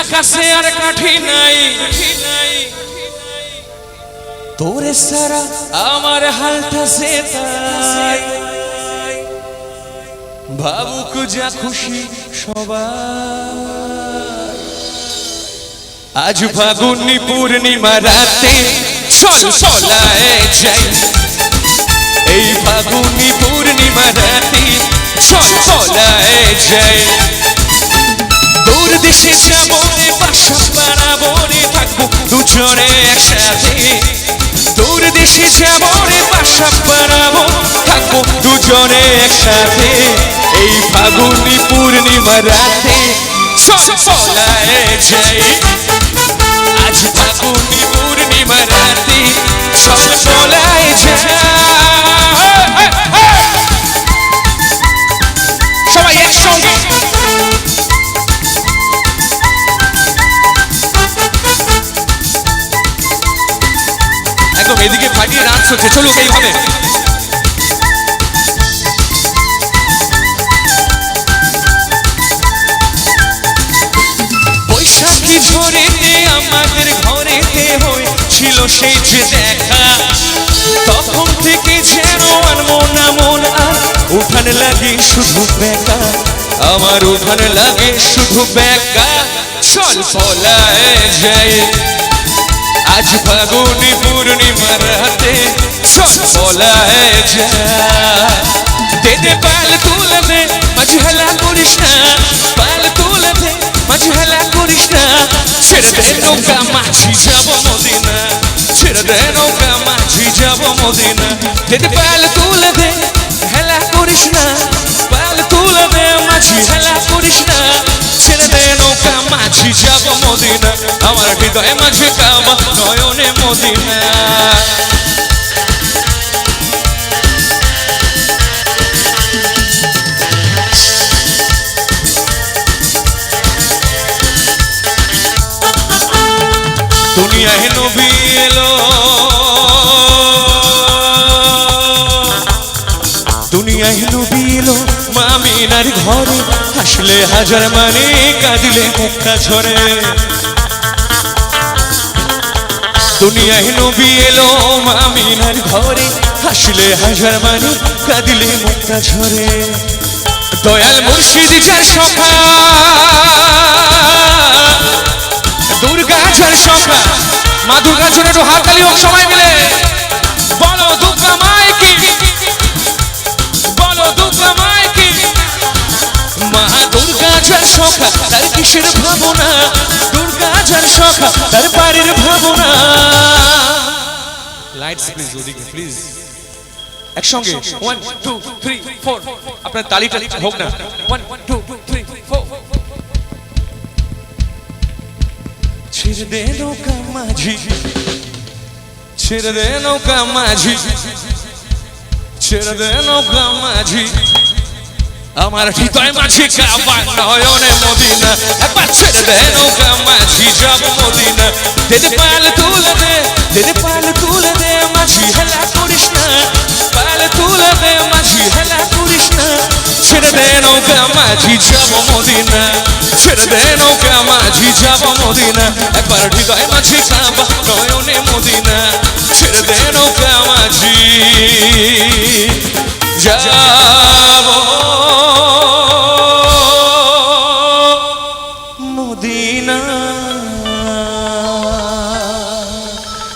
আকাশে আর কাঠি নাই। তোরে সারা আমার হালটা সে তাই। ভাবুক যা খুশি সবার। আজ ফাগুনি পূর্ণিমা রাতে চল চলায় যাই। এই ফাগুনি পূর্ণিমা রাতে চল চলায় যাই। দূর দেশে যাব একসাথে দূর দেশে যাব বাসা বানাবো, থাকব দুজনে একসাথে। এই ফাগুনি পূর্ণিমা রাতে সব চলায় যাই এদিকে ফাটিয়ে ডান্স হচ্ছে চলুক এইভাবে বৈশাখী আমাদের ঘরেতে হয়েছিল সেই যে দেখা। তখন থেকে যেন মন মন উঠানে লাগে শুধু বেকা। আমার উঠানে লাগে শুধু বেকা। চল পলায় যায় ফাগুনি পূর্ণিমা রাতে সব বলায় যায়। দেদে পাল তুলে দে মাঝে হেলা করিস না পাল তুলে দে করিস না ছেড়ে দে নৌকা মাঝি যাব মদিনা ছেড়ে দে নৌকা মাঝি যাব মদিনা। দেদে পাল তুলে দে হেলা করিস না পাল তুলে দে মাঝি হেলা করিস না ছেড়ে দে নৌকা মাঝি যাব মদিনা, আমার হৃদয়ে মাঝে নয়নে মদিনা দুনিয়ায় নবী এলো দুনিয়ায় নবী এলো মামিনার ঘরে হাসলে হাজার মানে কাঁদিলে মুখটা ঝরে দুনিয়ায় নবী এলো মামিনার ঘরে। হাসলে হাজার মানে কাঁদিলে মুখটা ঝরে। দয়াল মুর্শিদ যার সখা। দুর্গা যার সখা। মা দুর্গার জন্য একটু হাততালি হোক সবাই মিলে। বলো দুর্গা মায় কি বলো দুর্গা মায় কি মা দুর্গা যার সখা তার কিসের ভাবনা? দুর্গা যার সখা তার বাড়ির ভাবনা। লাইটস প্লিজ ওদিকে প্লিজ একসঙ্গে ওয়ান টু থ্রি ফোর আপনার তালিটা হোক না। ওয়ান টু থ্রি ফোর ছেড়ে দে নৌকা মাঝি। ছেড়ে দে নৌকা মাঝি। ছেড়ে দে নৌকা মাঝি। আমার হৃদয় মাঝি কাবা নয়নে মদিনা। একবার ছেড়ে দে নৌকা মাঝি, যাব মদিনা। দেদে পাল তুলে দে দেদে পাল তুলে দে, মাঝি হেলা করিস না। পাল তুলে দে, মাঝি হেলা করিস না। ছেড়ে দে নৌকা মাঝি, যাব মদিনা। ছেড়ে দে নৌকা মাঝি, যাব মদিনা। একবার হৃদয় মাঝি কাবা নয়নে মদিনা। ছেড়ে দে নৌকা মাঝি যাব